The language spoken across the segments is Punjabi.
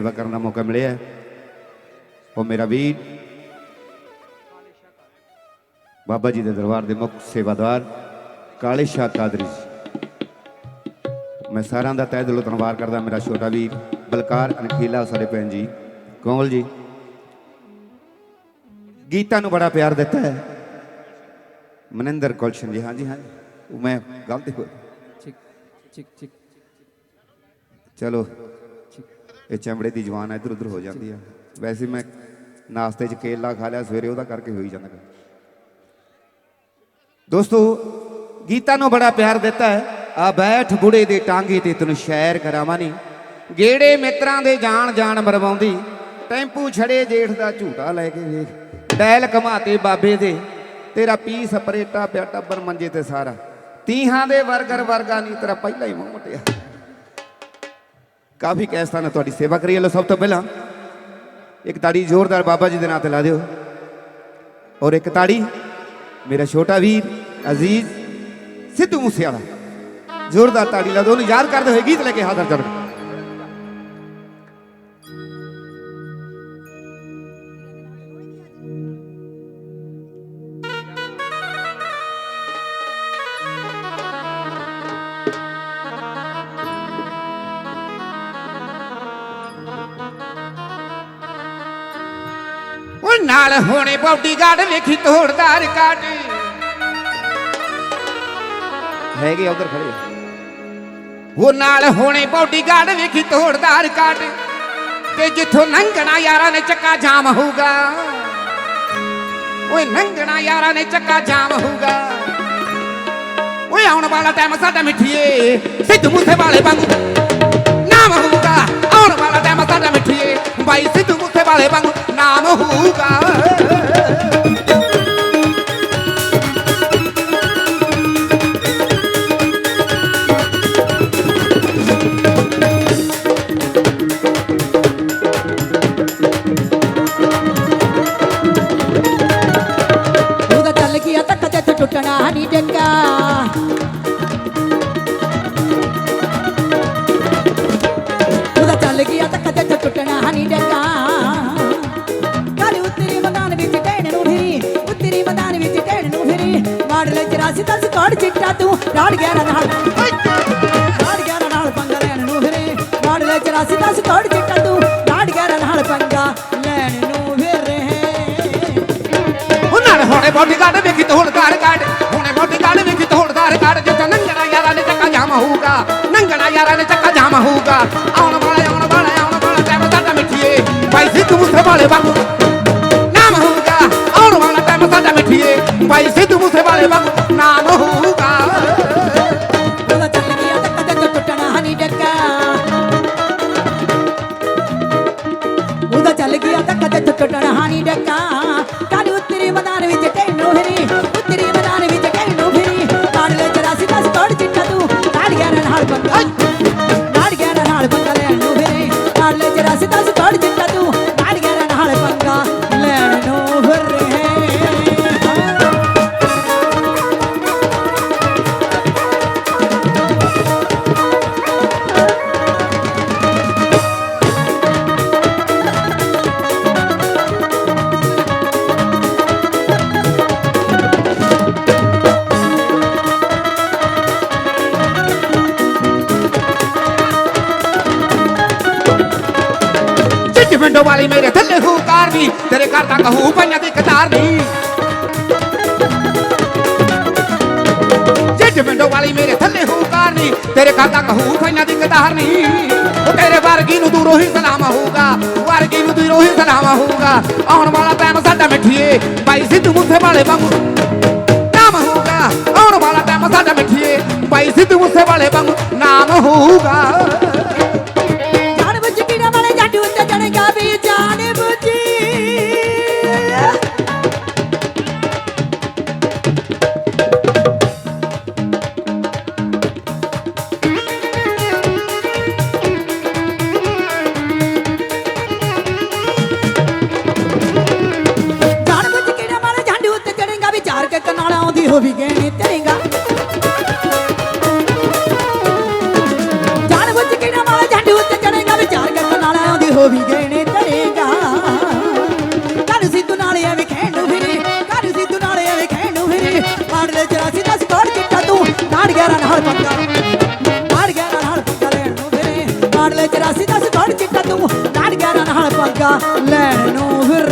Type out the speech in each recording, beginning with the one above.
ਸੇਵਾ ਕਰਨ ਦਾ ਮੌਕਾ ਮਿਲਿਆ ਉਹ ਮੇਰਾ ਵੀਰ ਬਾਬਾ ਜੀ ਦੇ ਦਰਬਾਰ ਦੇ ਮੁੱਖ ਸੇਵਾਦਾਰ ਕਾਲੇ ਸ਼ਾਹ ਕਾਦਰੀ ਜੀ ਮੈਂ ਸਾਰਿਆਂ ਦਾ ਤਹਿ ਦਿਲੋਂ ਧੰਨਵਾਦ ਕਰਦਾ ਮੇਰਾ ਛੋਟਾ ਵੀਰ ਬਲਕਾਰ ਅਨਖੀਲਾ ਸਾਡੇ ਭੈਣ ਜੀ ਕੋਮਲ ਜੀ ਗੀਤਾ ਨੂੰ ਬੜਾ ਪਿਆਰ ਦਿੱਤਾ ਹੈ ਮਨਿੰਦਰ ਗੁਲਸ਼ਨ ਜੀ ਹਾਂਜੀ ਹਾਂਜੀ ਉਹ ਮੈਂ ਗਲਤੀ ਹੋ ਚਲੋ ਇਹ ਚਮੜੇ ਦੀ ਜਵਾਨ ਇੱਧਰ ਉੱਧਰ ਹੋ ਜਾਂਦੀ ਆ। ਵੈਸੇ ਮੈਂ ਨਾਸਤੇ 'ਚ ਕੇਲਾ ਖਾ ਲਿਆ, ਸਵੇਰੇ ਉਹਦਾ ਕਰਕੇ ਹੋਈ ਜਾਂਦਾ ਦੋਸਤੋ, ਗੀਤਾ ਨੂੰ ਬੜਾ ਪਿਆਰ ਦਿੱਤਾ ਹੈ। ਆ ਬੈਠ ਬੁੜੇ ਦੇ ਟਾਂਗੇ ਤੇ ਤੈਨੂੰ ਸ਼ੈਰ ਕਰਾਵਾਂ ਨੀ ਗੇੜੇ ਮਿੱਤਰਾਂ ਦੇ ਜਾਣ ਜਾਣ ਮਰਵਾਉਂਦੀ। ਟੈਂਪੂ ਛੜੇ ਜੇਠ ਦਾ ਝੂਟਾ ਲੈ ਕੇ ਵੇਖ। ਟੈਲ ਕਮਾਤੇ ਬਾਬੇ ਦੇ। ਤੇਰਾ ਪੀ ਸਪਰੇਟਾ ਪਿਆ, ਟੱਬਰ ਮੰਜੇ ਤੇ ਸਾਰਾ। ਤੀਹਾਂ ਦੇ ਵਰਗਰ ਵਰਗਾ ਨਹੀਂ ਤੇਰਾ ਪਹਿਲਾਂ ਹੀ ਮੂੰਹ ਮਟਿਆ। ਕਾਫੀ ਕੈਸਤਾਂ ਨੇ ਤੁਹਾਡੀ ਸੇਵਾ ਕਰੀ ਹੈ ਲੋ ਸਭ ਤੋਂ ਪਹਿਲਾਂ ਇੱਕ ਤਾੜੀ ਜ਼ੋਰਦਾਰ ਬਾਬਾ ਜੀ ਦੇ ਨਾਂ ਤੇ ਲਾ ਦਿਓ। ਔਰ ਇੱਕ ਤਾੜੀ ਮੇਰਾ ਛੋਟਾ ਵੀਰ ਅਜ਼ੀਜ਼ ਸਿੱਧੂ ਮੂਸੇਵਾਲਾ। ਜ਼ੋਰਦਾਰ ਤਾੜੀ ਲਾ ਦਿਓ, ਉਹਨੂੰ ਯਾਦ ਕਰਦੇ ਹੋਏ ਗੀਤ ਲੈ ਕੇ ਹਾਜ਼ਰ ਕਰ ਨਾਲ ਹੋਣੇ ਬਾਡੀਗਾਰਡ ਵੇਖੀ ਤੋੜਦਾਰ ਕਾਟ। ਹੈਗੇ ਉਧਰ ਖੜੇ। ਉਹ ਨਾਲ ਹੋਣੇ ਬਾਡੀਗਾਰਡ ਵੇਖੀ ਤੋੜਦਾਰ ਕਾਟ। ਤੇ ਜਿੱਥੋਂ ਲੰਘਣਾ ਯਾਰਾਂ ਨੇ ਚੱਕਾ ਜਾਮ ਹੋਊਗਾ। ਓਏ ਲੰਘਣਾ ਯਾਰਾਂ ਨੇ ਚੱਕਾ ਜਾਮ ਹੋਊਗਾ। ਓਏ ਆਉਣ ਵਾਲਾ ਟਾਈਮ ਸਾਡਾ ਮਿੱਠੀਏ। ਸਿੱਧੂ ਮੂਸੇ ਵਾਲੇ ਵਾਂਗੂ। 11 ਨਾਲ। ਨਾੜ 11 ਨਾਲ ਪੰਗਾ ਲੈਣ ਨੂੰ ਫਿਰੇ। ਨਾੜ ਲੈ 84 10 ਤੋੜ ਚੱਕਣ ਤੂੰ ਨਾੜ 11 ਨਾਲ ਪੰਗਾ ਲੈਣ ਨੂੰ ਫਿਰੇ। ਉਹਨਾਂ ਨੇ ਹੋਣੇ ਬੋਡੀ ਗਾੜ ਵੇਖੀ ਤੇ ਹੁਣ ਘਰ ਕੱਢ ਹੁਣੇ ਬੋਡੀ ਗਾੜ ਵੇਖੀ ਤੇ ਹੁਣ ਘਰ ਕੱਢ ਜਿੱਥੇ ਨੰਗਣਾ ਯਾਰਾਂ ਨੇ ਚੱਕਾ ਜਾਮ ਹੋਊਗਾ। ਨੰਗਣਾ ਯਾਰਾਂ ਨੇ ਚੱਕਾ ਜਾਮ ਹੋਊਗਾ। ਆਉਣ ਵਾਲਾ ਆਉਣ ਵਾਲਾ ਆਉਣ ਵਾਲਾ ਟਾਈਮ ਸਾਡਾ ਮਿੱਠੀਏ। ਭਾਈ ਸਿੱਧੂ ਮੂਸੇ ਵਾਲੇ ਵਾਂਗੂ। ਚਿੱਟ ਵਾਲੀ ਮੇਰੇ ਥੱਲੇ ਹੂ ਕਾਰ ਤੇਰੇ ਘਰ ਤੱਕ ਹੂ ਪਈਆਂ ਦੀ ਕਤਾਰ ਦੀ ਚਿੱਟ ਵਿੰਡੋ ਵਾਲੀ ਮੇਰੇ ਥੱਲੇ ਹੂ ਕਾਰ ਤੇਰੇ ਘਰ ਤੱਕ ਹੂ ਪਈਆਂ ਦੀ ਕਤਾਰ ਨਹੀਂ। ਤੇਰੇ ਵਰਗੀ ਨੂੰ ਦੂਰੋਂ ਹੀ ਸਲਾਮ ਹੋਊਗਾ ਵਰਗੀ ਨੂੰ ਦੂਰੋਂ ਹੀ ਸਲਾਮ ਹੋਊਗਾ ਆਉਣ ਵਾਲਾ ਟਾਈਮ ਸਾਡਾ ਮਿੱਠੀਏ ਬਾਈ ਸਿੱਧੂ ਮੂਸੇ ਵਾਲੇ ਵਾਂਗੂ। ਨਾਮ ਹੋਊਗਾ, ਆਉਣ ਵਾਲਾ ਟਾਈਮ ਸਾਡਾ ਮਿੱਠੀਏ ਬਾਈ ਸਿੱਧੂ ਮੂਸੇ ਵਾਲੇ ਵਾਂਗੂ। ਨਾਮ ਹੋਊਗਾ। ਕਨਾਲ ਗਹਿਣੇ ਤਰੇਗਾ ਜਾਣ ਬੁੱਝ ਕੇ ਨਾ ਮਾਰੇ ਝੰਡ ਉੱਤੇ ਚੜੇਗਾ ਵਿਚਾਰ ਕਰਨ ਨਾਲ ਆਉਂਦੀ ਹੋਵੀ ਗਹਿਣੇ ਧਰੇਗਾ ਕਰ ਸਿੱਧੂ ਨਾਲੇ ਐਵੇਂ ਖੈਣ ਨੂੰ ਫਿਰੀ ਕਰ ਸਿੱਧੂ ਨਾਲੇ ਐਵੇਂ ਖੈਣ ਨੂੰ ਫਿਰੀ ਮਾਡਲ 84 ਦਾ ਸਕੋਰ ਚਿੱਟਾ ਤੂੰ ਨਾੜ 11 ਨਾਲ ਪੰਗਾ ਨਾੜ 11 ਨਾਲ ਪੰਗਾ ਲੈਣ ਨੂੰ ਫਿਰੀ। ਮਾਡਲ 84 ਦਾ ਸਕੋਰ ਚਿੱਟਾ ਤੂੰ ਨਾੜ 11 ਨਾਲ ਪੰਗਾ ਲੈਣ ਨੂੰ ਫਿਰੇ।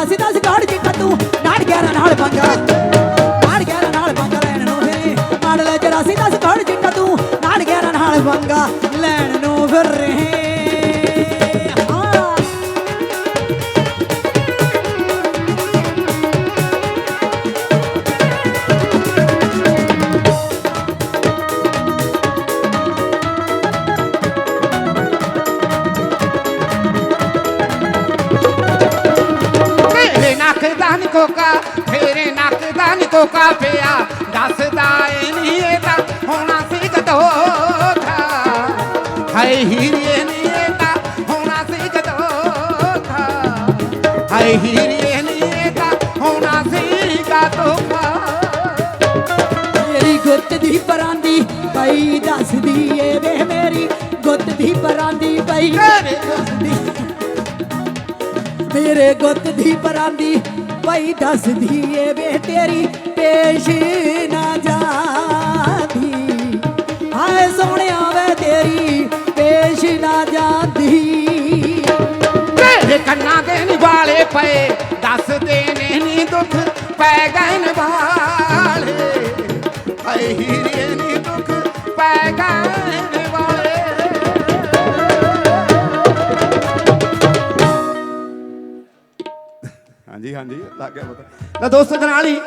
ਮਾਡਲ 84 ਦਾ ਸਕਾੜ ਚਿੱਟਾ ਤੂੰ ਨਾੜ 11 ਨਾਲ ਪੰਗਾ ਨਾੜ 11 ਨਾਲ ਪੰਗਾ ਲੈਣ ਨੂੰ ਫਿਰੀ। ਮਾਡਲ 84 ਦਾ ਸਕਾੜ ਚਿੱਟਾ ਤੂੰ ਨਾੜ 11 ਨਾਲ ਪੰਗਾ ਲੈਣ ਨੂੰ ਫਿਰ। ਕੋਕਾ ਤੇਰੇ ਨੱਕ ਦਾ ਨੀ ਕੋਕਾ ਪਿਆ। ਦੱਸਦਾ ਏ ਨੀ ਇਹ ਤਾਂ ਹੋਣਾ ਸੀ ਕਦੋਖਾ ਹਾਏ ਹੀਰੇ ਨੀ ਇਹ ਤਾਂ ਹੋਣਾ ਸੀ ਕਦੋਖਾ ਹਾਏ ਹੀਰੇ ਨੀ ਇਹ ਤਾਂ ਹੋਣਾ ਸੀ ਕਦੋਖਾ ਮੇਰੀ ਗੁੱਤ ਦੀ ਪਰਾਂਦੀ ਪਈ ਦੱਸਦੀ ਏ ਵੇ ਮੇਰੀ ਗੁੱਤ ਦੀ ਪਰਾਂਦੀ ਪਈ। ਦੱਸਦੀ ਤੇਰੇ ਗੁੱਤ ਦੀ ਪਰਾਂਦੀ, ਭਾਈ ਦੱਸਦੀ ਏ ਵੇ ਤੇਰੀ ਪੇਸ਼ ਨਾ ਜਾਂਦੀ। ਹਾਏ ਸੋਹਣਿਆ ਵੇ ਤੇਰੀ ਪੇਸ਼ ਨਾ ਜਾਂਦੀ। ਤੇਰੇ ਕੰਨਾਂ ਦੇ ਨੀ ਵਾਲੇ ਪਏ, ਦੱਸਦੇ ਨੇ ਨੀ ਦੁੱਖ ਹਾਂਜੀ ਹਾਂਜੀ ਲੱਗ ਗਿਆ ਪਤਾ ਲੈ ਦੋਸਤੋ ਜਨਾਲੀ